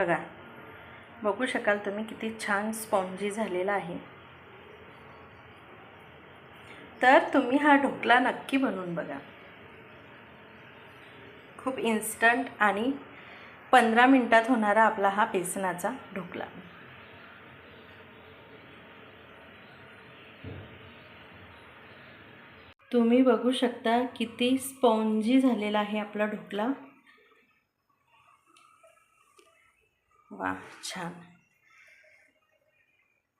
बघा. बघू शकाल तुम्ही किती छान स्पॉन्जी झालेला आहे. तर तुम्ही हा ढोकला नक्की बनवून बघा. खूप इन्स्टंट आणि पंधरा मिनटात होणारा आपला हा बेसनाचा ढोकला. तुम्ही बघू शकता किती स्पॉन्जी झालेला आहे आपला ढोकला. वा छान.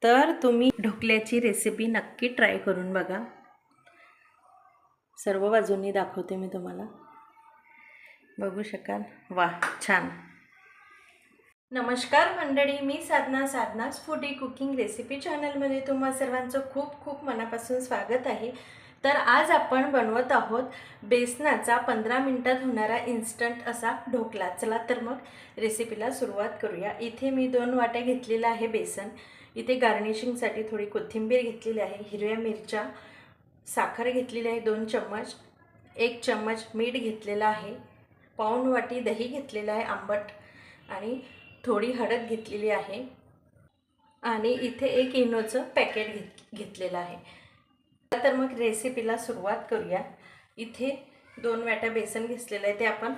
तर तुम्ही ढोकल्याची रेसिपी नक्की ट्राय करून बघा. सर्व बाजूंनी दाखवते मी तुम्हाला. बघू शकाल. वा छान. नमस्कार मंडळी मी साधना साधनाच फूडी कुकिंग रेसिपी चॅनलमध्ये तुम्हा सर्वांचं खूप खूप मनापासून स्वागत आहे. तर आज आपण बनवत आहोत बेसनाचा पंधरा मिनटात होणारा इन्स्टंट असा ढोकला. चला तर मग रेसिपीला सुरुवात करूया. इथे मी दोन वाट्या घेतलेला आहे बेसन. इथे गार्निशिंगसाठी थोडी कोथिंबीर घेतलेली आहे हिरव्या मिरच्या साखर घेतलेली आहे दोन चम्मच एक चम्मच मीठ घेतलेलं आहे पाऊण वाटी दही घेतलेलं आहे आंबट आणि थोडी हळद घेतलेली आहे. आणि इथे एक इनोचं पॅकेट घेत घेतलेलं आहे. तर मग रेसिपीला सुरुवात करूया. इथे दोन वाट्या बेसन घेतलेलं आहे ते आपण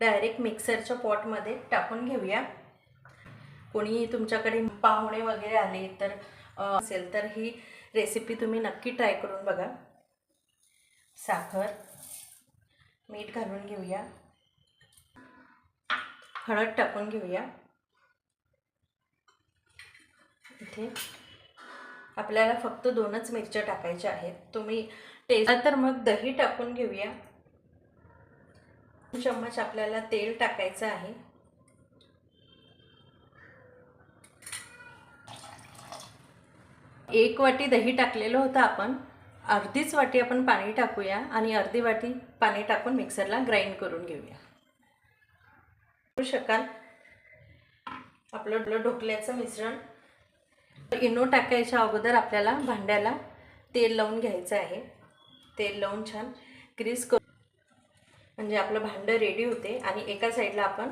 डायरेक्ट मिक्सरच्या पॉटमध्ये टाकून घेऊया. कोणी तुमच्याकडे पाहुणे वगैरे आले तर असेल तर ही रेसिपी तुम्ही नक्की ट्राय करून बघा. साखर मीठ घालून घेऊया. हळद टाकून घेऊया. इथे आपल्याला फक्त दोनच मिरच्या टाकायच्या आहेत. तुम्ही टेस्ट तर मग दही टाकून घेऊया. चम्मच आपल्याला तेल टाकायचं आहे. एक वाटी दही टाकलेलं होतं आपण. अर्धीच वाटी आपण पाणी टाकूया आणि अर्धी वाटी पाणी टाकून मिक्सरला ग्राइंड करून घेऊया. करू शकाल? आपलं आपलं ढोकल्याचं मिश्रण इनो टाकायच्या अगोदर आपल्याला भांड्याला तेल लावून घ्यायचं आहे. तेल लावून छान ग्रीस करू. म्हणजे आपलं भांडं रेडी होते आणि एका साईडला आपण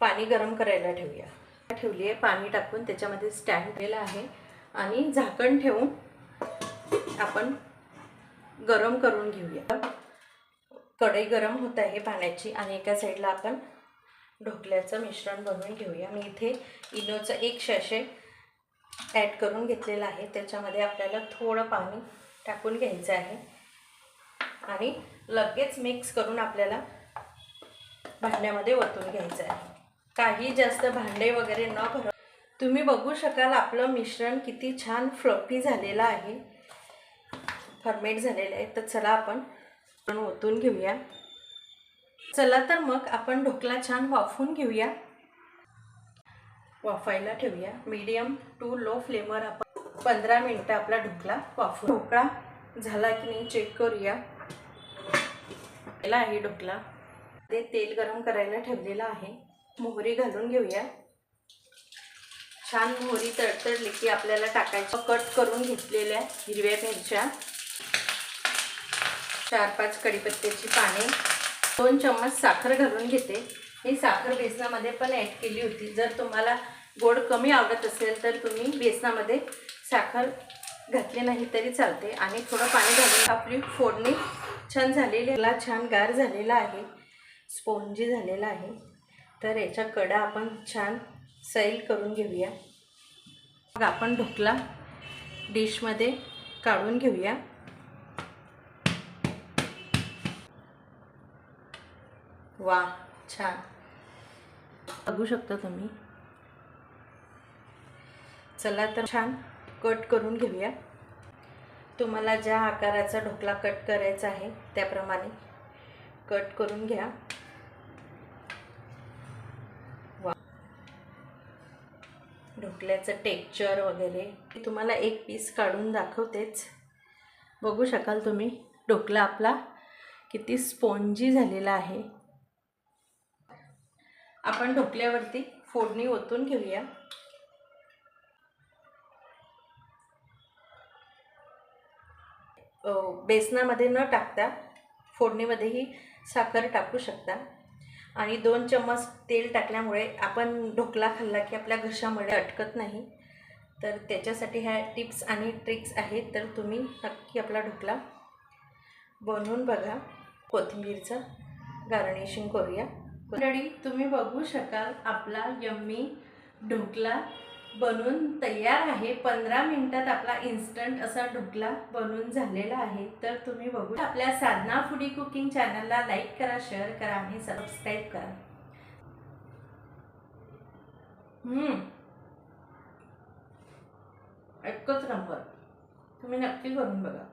पाणी गरम करायला ठेवूया. ठेवली आहे पाणी टाकून त्याच्यामध्ये स्टँड केलं आहे. आणि झाकण ठेवून आपण गरम करून घेऊया. कढई गरम होत आहे पाण्याची आणि एका साईडला आपण ढोकल्याचं मिश्रण बनवून घेऊया. मी इथे इनोचं एक शॅशे ॲड करून घेतलेलं आहे. त्याच्यामध्ये आपल्याला थोडं पाणी टाकून घ्यायचं आहे. आणि लगेच मिक्स करून आपल्याला भांड्यामध्ये ओतून घ्यायचं आहे. काही जास्त भांडे वगैरे न भर तुम्ही बघू शकाल आपलं मिश्रण किती छान फ्लफी झालेलं आहे. फर्मेट झालेलं आहे. तर चला आपण ओतून घेऊया. चला तर मग आपण ढोकला छान वाफून घेऊया. वाफायला ठेवूया. मीडियम टू लो फ्लेमवर आपण पंधरा मिनटं आपला ढोकळा वाफू ढोकळा झाला की नाही चेक करूया. आहे ढोकळा ते तेल गरम करायला ठेवलेलं आहे. मोहरी घालून घेऊया. छान मोहरी तडतडली की आपल्याला टाकायचं. कट करून घेतलेल्या हिरव्या मिरच्या. चार पाच कढीपत्त्याची पाने. दोन चम्मच साखर घालून घेते. ही साखर बेसनामध्ये पण ॲड केली होती. जर तुम्हाला गोड कमी आवडत असेल तर तुम्ही बेसनामध्ये साखर घातली नाही तरी चालते. आणि थोडं पाणी घालून आपली फोडणी छान झालेली छान गार झालेला आहे. स्पोंजी झालेला आहे. तर याच्या कडा आपण छान सैल करून घेऊया. मग आपण ढोकला डिशमध्ये काढून घेऊया. वा छान. बघू शकता तुम्ही. चला तर छान कट करून घेऊया. तुम्हाला ज्या आकाराचा ढोकला कट करायचा आहे त्याप्रमाणे कट करून घ्या. वा. ढोकल्याचं टेक्चर वगैरे तुम्हाला एक पीस काढून दाखवतेच. बघू शकाल तुम्ही ढोकला आपला किती स्पॉन्जी झालेला आहे. आपण ढोकल्यावरती फोडणी ओतून घेऊया. बेसनामध्ये न टाकता फोडणीमध्येही साखर टाकू शकता. आणि दोन चम्मच तेल टाकल्यामुळे आपण ढोकला खाल्ला की आपल्या घशामध्ये अटकत नाही. तर त्याच्यासाठी ह्या टिप्स आणि ट्रिक्स आहेत तर तुम्ही नक्की आपला ढोकला बनवून बघा. कोथिंबीरचं गार्निशिंग करूया. मंडळी तुम्ही बघू शकाल आपला यम्मी ढोकला बनून तयार आहे. पंधरा मिनटात आपला इन्स्टंट असा ढोकला बनून झालेला आहे. तर तुम्ही बघू आपल्या साधना फुडी कुकिंग चॅनलला लाईक करा शेअर करा आणि सबस्क्राईब करा. एकच नंबर तुम्ही नक्की करून बघा.